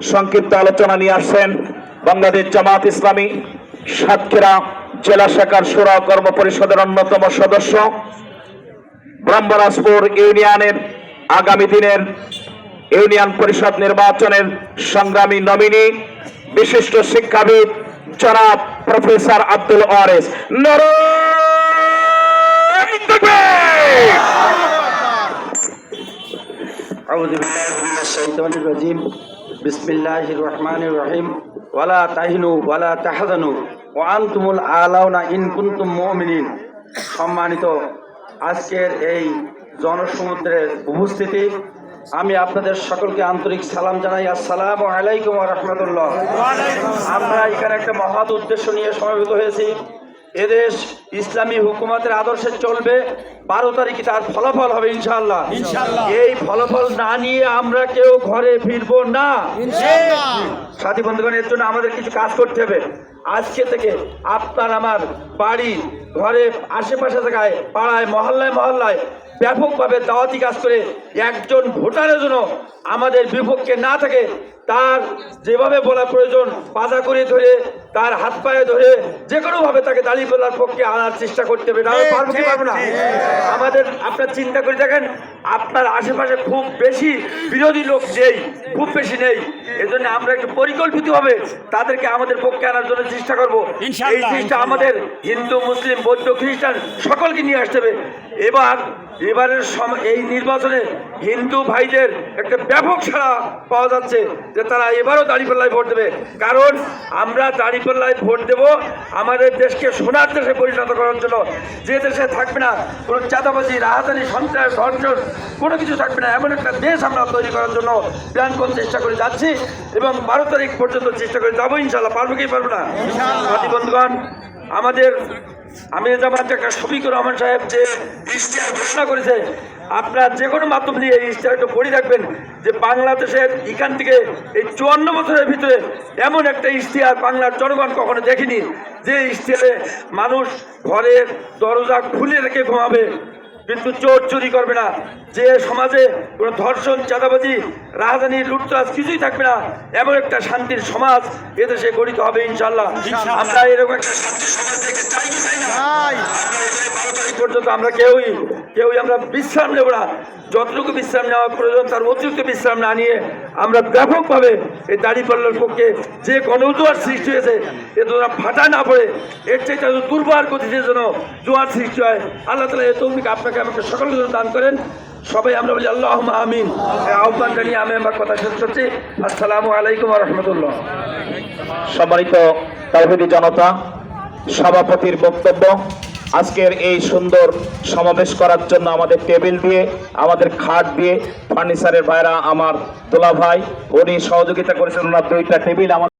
সংক্ষিপ্ত আলোচনা নিয়ে আসছেন বাংলাদেশ জামাত ইসলামী সাতক্ষীরা জেলা শাখার সুরা কর্ম পরিষদের অন্যতম সদস্য ব্রহ্মরাজপুর ইউনিয়নের আগামী দিনের ইউনিয়ন পরিষদ নির্বাচনের সংগ্রামী নমিনি বিশিষ্ট শিক্ষাবিদ জনাব প্রফেসর আব্দুল ওয়ারেস নারায়ণ তাকবীর! أعوذ بالله من الشيطان الرجيم রহমান রহিম ওয়ালা তাহিনু ওয়ালা ওয়ান তুমুল সম্মানিত আজকের এই জনসমুদ্রের উপস্থিতি, আমি আপনাদের সকলকে আন্তরিক সালাম জানাই। আসসালাম আলাইকুম রহমতুল্লাহ। আমরা এখানে একটা মহৎ উদ্দেশ্য নিয়ে সমবেত হয়েছি। এদেশ ইসলামী হুকুমতের আদর্শে চলবে বারো তারিখে তার ফলাফল হবে ইনশাল্লাহ এই ফলাফল না নিয়ে আমরা কেউ ঘরে ফিরবো না। সাথী বন্ধুগণ এর জন্য আমাদের কিছু কাজ করতে হবে। আজকে থেকে আপনার আমার বাড়ি ঘরে আশেপাশে জায়গায় পাড়ায় মহল্লায় মহল্লায় ব্যাপকভাবে দাওয়াতি কাজ করে একজন ভোটারের জন্য আমাদের বিপক্ষে না থাকে তার যেভাবে বলা প্রয়োজন পাজা করে ধরে তার হাত পায়ে ধরে যে কোনোভাবে তাকে দাঁড়িয়ে বলার পক্ষে আনার চেষ্টা করতে হবে না পারব কি পারব না। আমাদের আপনার চিন্তা করে দেখেন আপনার আশেপাশে খুব বেশি বিরোধী লোক নেই খুব বেশি নেই। এজন্য আমরা একটু পরিকল্পিতভাবে তাদেরকে আমাদের পক্ষে আনার জন্য চেষ্টা করব। এই চেষ্টা আমাদের হিন্দু মুসলিম বৌদ্ধ খ্রিস্টান সকলকে নিয়ে আসতে হবে। এবার এবারের এই নির্বাচনে হিন্দু ভাইদের একটা ব্যাপক সাড়া পাওয়া যাচ্ছে যে তারা এবারও দাঁড়িপাল্লায় ভোট দেবে। কারণ আমরা দাঁড়িপাল্লায় ভোট দেব আমাদের দেশকে সোনার দেশে পরিণত করার জন্য যে দেশে থাকবে না কোনো চাঁদাবাজি রাহাতানি সন্ত্রাস ধর্ষণ কোনো কিছু থাকবে না। এমন একটা দেশ আমরা তৈরি করার জন্য প্ল্যান কোন চেষ্টা করে যাচ্ছি এবং বারো তারিখ পর্যন্ত চেষ্টা করে যাব ইনশাল্লাহ পারব কি পারব না? বন্ধুগণ আমাদের আমির জামাত একটা শফিকুর রহমান সাহেব যে ইশতেহার ঘোষণা করেছে আপনার যে কোনো মাধ্যম দিয়ে এই ইশতেহারটা পড়ে রাখবেন যে বাংলাদেশের এখান থেকে এই চুয়ান্ন বছরের ভিতরে এমন একটা ইশতেহার বাংলার জনগণ কখনো দেখেনি যে ইশতেহারে মানুষ ঘরের দরজা খুলে রেখে ঘুমাবে কিন্তু চোর চুরি করবে না। যে সমাজে কোনো ধর্ষণ চাঁদাবাজি রাজধানী লুটতরাজ কিছুই থাকবে না এমন একটা শান্তির সমাজ এদেশে গঠিত হবে ইনশাল্লাহ আমরা এরকম একটা শান্তির সমাজ দেখে পর্যন্ত আমরা কেউই কেউই আমরা বিশ্রাম নেব না। যতটুকু বিশ্রাম নেওয়া প্রয়োজন তার অতিরিক্ত বিশ্রাম না নিয়ে আমরা ব্যাপকভাবে এই দাড়িপাল্লার পক্ষে যে গণজোয়ার সৃষ্টি হয়েছে এ তোরা ফাটা না পড়ে। এর চাইতে দুর্বার গতিতে যেন জোয়ার সৃষ্টি হয়। আল্লাহ তালা এ তৌফিক আপনাকে আমাকে সকলকে যেন দান করেন। সবাই আমরা বলি আল্লাহ আমিন। এই আহ্বান জানিয়ে আমি আমার কথা শেষ করছি। আসসালামু আলাইকুম রহমতুল্লাহ। সম্মানিত তাহিদি জনতা সভাপতির বক্তব্য। আজকের এই সুন্দর সমাবেশ করার জন্য আমাদের টেবিল দিয়ে, আমাদের খাট দিয়ে ফার্নিচারের ভাইরা আমার তোলা ভাই উনি সহযোগিতা করেছেন ওনার দুইটা টেবিল।